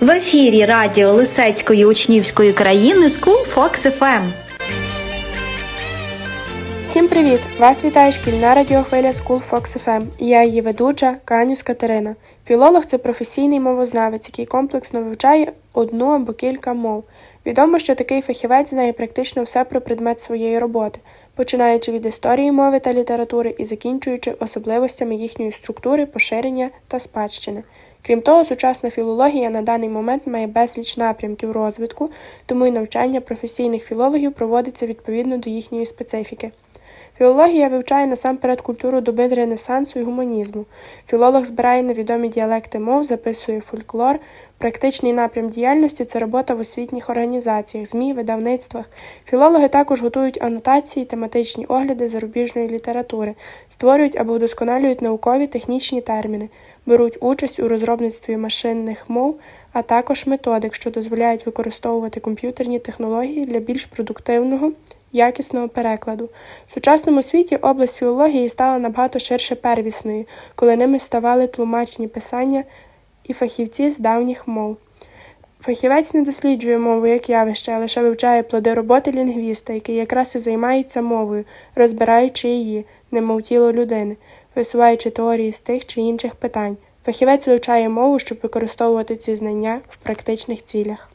В ефірі радіо Лисецької учнівської країни School Fox FM. Всім привіт! Вас вітає шкільна радіохвиля School Fox FM. Я її ведуча Канюс Катерина. Філолог це професійний мовознавець, який комплексно вивчає одну або кілька мов. Відомо, що такий фахівець знає практично все про предмет своєї роботи, починаючи від історії мови та літератури і закінчуючи особливостями їхньої структури, поширення та спадщини. Крім того, сучасна філологія на даний момент має безліч напрямків розвитку, тому і навчання професійних філологів проводиться відповідно до їхньої специфіки. Філологія вивчає насамперед культуру доби Ренесансу і гуманізму. Філолог збирає невідомі діалекти мов, записує фольклор. Практичний напрям діяльності це робота в освітніх організаціях, ЗМІ, видавництвах. Філологи також готують анотації, тематичні огляди зарубіжної літератури, створюють або вдосконалюють наукові технічні терміни, беруть участь у розробництві машинних мов, а також методик, що дозволяють використовувати комп'ютерні технології для більш продуктивного якісного перекладу. В сучасному світі область філології стала набагато ширше первісною, коли ними ставали тлумачні писання і фахівці з давніх мов. Фахівець не досліджує мову як явище, а лише вивчає плоди роботи лінгвіста, який якраз і займається мовою, розбираючи її, немов тіло людини, висуваючи теорії з тих чи інших питань. Фахівець вивчає мову, щоб використовувати ці знання в практичних цілях.